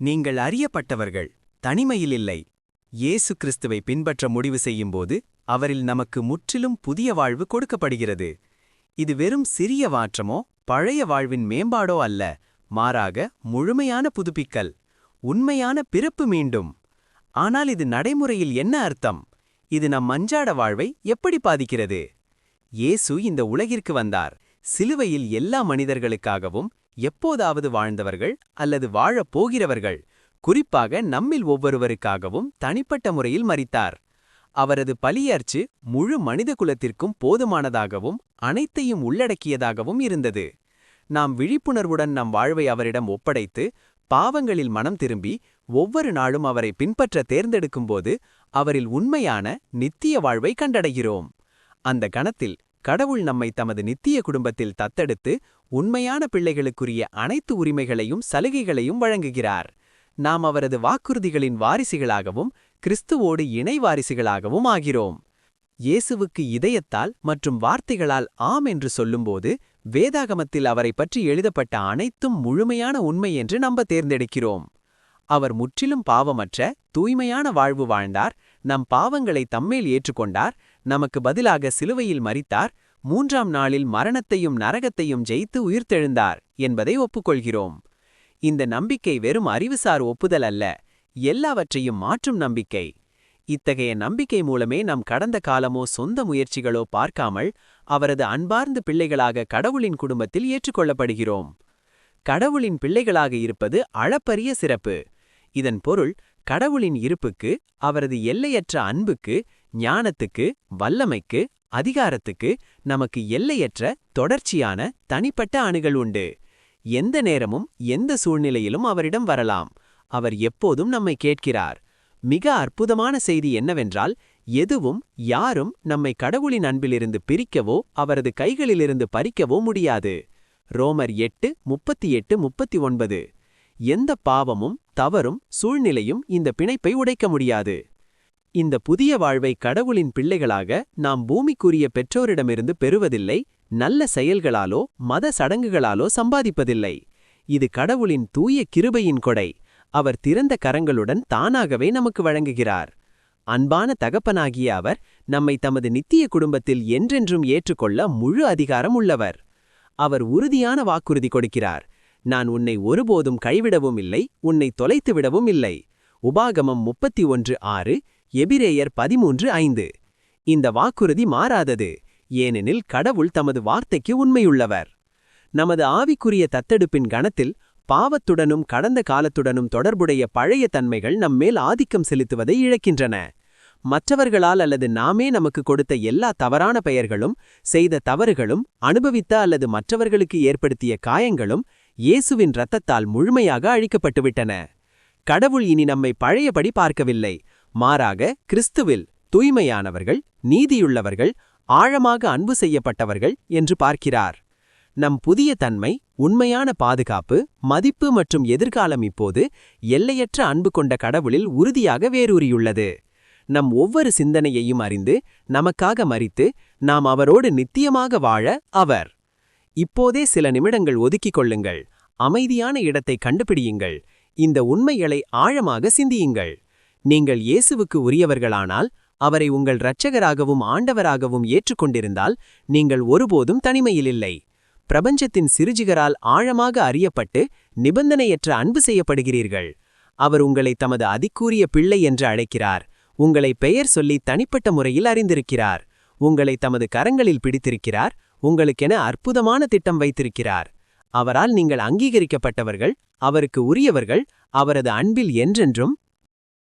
நீங்கள் அறியப்பட்டவர்கள் தனிமையில் இல்லை இயேசு கிறிஸ்துவை பின்பற்ற முடிவு செய்யும்போது அவரில் நமக்கு முற்றிலும் புதிய வாழ்வு கொடுக்கப்படுகிறது. இது வெறும் சிறிய மாற்றமோ பழைய வாழ்வின் மேம்பாடோ அல்ல மாறாக முழுமையான புதுப்பிக்கல் உண்மையான பிறப்பு மீண்டும். ஆனால் இது நடைமுறையில் என்ன அர்த்தம்? இது நம் அஞ்சாட வாழ்வை எப்படி பாதிக்கிறது? இயேசு இந்த உலகிற்கு வந்தார். சிலுவையில் எல்லா மனிதர்களுக்காகவும் எப்போதாவது வாழ்ந்தவர்கள் அல்லது வாழப் போகிறவர்கள் குறிப்பாக நம்மில் ஒவ்வொருவருக்காகவும் தனிப்பட்ட முறையில் மறித்தார் அவரது பலியர்ச்சு முழு மனிதகுலத்திற்கும் போதுமானதாகவும் அனைத்தையும் உள்ளடக்கியதாகவும் இருந்தது. நாம் விழிப்புணர்வுடன் நம் வாழ்வை அவரிடம் ஒப்படைத்து பாவங்களில் மனம் திரும்பி ஒவ்வொரு நாளும் அவரை பின்பற்ற தேர்ந்தெடுக்கும்போது அவரில் உண்மையான நித்திய வாழ்வை கண்டடைகிறோம். அந்த கணத்தில் கடவுள் நம்மை தமது நித்திய குடும்பத்தில் தத்தெடுத்து உண்மையான பிள்ளைகளுக்குரிய அனைத்து உரிமைகளையும் சலுகைகளையும் வழங்குகிறார். நாம் அவரது வாக்குறுதிகளின் வாரிசுகளாகவும் கிறிஸ்துவோடு இணை வாரிசுகளாகவும் ஆகிறோம். இயேசுவுக்கு இதயத்தால் மற்றும் வார்த்தைகளால் ஆம் என்று சொல்லும்போது வேதாகமத்தில் அவரை பற்றி எழுதப்பட்ட அனைத்தும் முழுமையான உண்மை என்று நம்ப தேர்ந்தெடுக்கிறோம். அவர் முற்றிலும் பாவமற்ற தூய்மையான வாழ்வு வாழ்ந்தார். நம் பாவங்களை தம்மேல் ஏற்றுக்கொண்டார். நமக்கு பதிலாக சிலுவையில் மறித்தார் மூன்றாம் நாளில் மரணத்தையும் நரகத்தையும் ஜெயித்து உயிர்த்தெழுந்தார் என்பதை ஒப்புக்கொள்கிறோம். இந்த நம்பிக்கை வெறும் அறிவுசார் ஒப்புதல் அல்ல எல்லாவற்றையும் மாற்றும் நம்பிக்கை. இத்தகைய நம்பிக்கை மூலமே நம் கடந்த காலமோ சொந்த முயற்சிகளோ பார்க்காமல் அவரது அன்பார்ந்த பிள்ளைகளாக கடவுளின் குடும்பத்தில் ஏற்றுக்கொள்ளப்படுகிறோம். கடவுளின் பிள்ளைகளாக இருப்பது அளப்பரிய சிறப்பு. இதன் பொருள் கடவுளின் இருப்புக்கு அவரது எல்லையற்ற அன்புக்கு ஞானத்துக்கு வல்லமைக்கு அதிகாரத்துக்கு நமக்கு எல்லையற்ற தொடர்ச்சியான தனிப்பட்ட அணுகள் உண்டு. எந்த நேரமும் எந்த சூழ்நிலையிலும் அவரிடம் வரலாம். அவர் எப்போதும் நம்மை கேட்கிறார். மிக அற்புதமான செய்தி என்னவென்றால் எதுவும் யாரும் நம்மை கடவுளின் அன்பிலிருந்து பிரிக்கவோ அவரது கைகளிலிருந்து பறிக்கவோ முடியாது. ரோமர் எட்டு முப்பத்தி எட்டு முப்பத்தி ஒன்பது. எந்த பாவமும் தவறும் சூழ்நிலையும் இந்த பிணைப்பை உடைக்க முடியாது. இந்த புதிய வாழ்வை கடவுளின் பிள்ளைகளாக நாம் பூமிக்குரிய பெற்றோரிடமிருந்து பெறுவதில்லை நல்ல செயல்களாலோ மத சடங்குகளாலோ சம்பாதிப்பதில்லை. இது கடவுளின் தூய கிருபையின் கொடை. அவர் திறந்த கரங்களுடன் தானாகவே நமக்கு வழங்குகிறார். அன்பான தகப்பனாகிய அவர் நம்மை தமது நித்திய குடும்பத்தில் என்றென்றும் ஏற்றுக்கொள்ள முழு அதிகாரம் உள்ளவர். அவர் உறுதியான வாக்குறுதி கொடுக்கிறார். நான் உன்னை ஒருபோதும் கைவிடவும் இல்லை உன்னை தொலைத்து விடவும் இல்லை. உபாகமம் முப்பத்தி ஒன்று ஆறு எபிரேயர் பதிமூன்று ஐந்து. இந்த வாக்குறுதி மாறாதது ஏனெனில் கடவுள் தமது வார்த்தைக்கு உண்மையுள்ளவர். நமது ஆவிக்குரிய தத்தெடுப்பின் கணத்தில் பாவத்துடனும் கடந்த காலத்துடனும் தொடர்புடைய பழைய தன்மைகள் நம்மேல் ஆதிக்கம் செலுத்துவதை இழக்கின்றன. மற்றவர்களால் அல்லது நாமே நமக்கு கொடுத்த எல்லா தவறான பெயர்களும் செய்த தவறுகளும் அனுபவித்த அல்லது மற்றவர்களுக்கு ஏற்படுத்திய காயங்களும் இயேசுவின் இரத்தத்தால் முழுமையாக அழிக்கப்பட்டுவிட்டன. கடவுள் இனி நம்மை பழையபடி பார்க்கவில்லை. மாறாக கிறிஸ்துவில் தூய்மையானவர்கள் நீதியுள்ளவர்கள் ஆழமாக அன்பு செய்யப்பட்டவர்கள் என்று பார்க்கிறார். நம் புதிய தன்மை உண்மையான பாதுகாப்பு மதிப்பு மற்றும் எதிர்காலம் இப்போது எல்லையற்ற அன்பு கொண்ட கடவுளில் உறுதியாக வேரூறியுள்ளது. நம் ஒவ்வொரு சிந்தனையையும் அறிந்து நமக்காக மறித்து நாம் அவரோடு நித்தியமாக வாழ அவர். இப்போதே சில நிமிடங்கள் ஒதுக்கிக் கொள்ளுங்கள். அமைதியான இடத்தை கண்டுபிடியுங்கள். இந்த உண்மைகளை ஆழமாக சிந்தியுங்கள். நீங்கள் இயேசுவுக்கு உரியவர்களானால் அவரை உங்கள் இரட்சகராகவும் ஆண்டவராகவும் ஏற்றுக்கொண்டிருந்தால் நீங்கள் ஒருபோதும் தனிமையிலில்லை. பிரபஞ்சத்தின் சிறுஜிகரால் ஆழமாக அறியப்பட்டு நிபந்தனையற்ற அன்பு செய்யப்படுகிறீர்கள். அவர் உங்களை தமது அதிக்கூறிய பிள்ளை என்று அழைக்கிறார். உங்களை பெயர் சொல்லி தனிப்பட்ட முறையில் அறிந்திருக்கிறார். உங்களை தமது கரங்களில் பிடித்திருக்கிறார். உங்களுக்கென அற்புதமான திட்டம் வைத்திருக்கிறார். அவரால் நீங்கள் அங்கீகரிக்கப்பட்டவர்கள் அவருக்கு உரியவர்கள் அவரது அன்பில் என்றென்றும்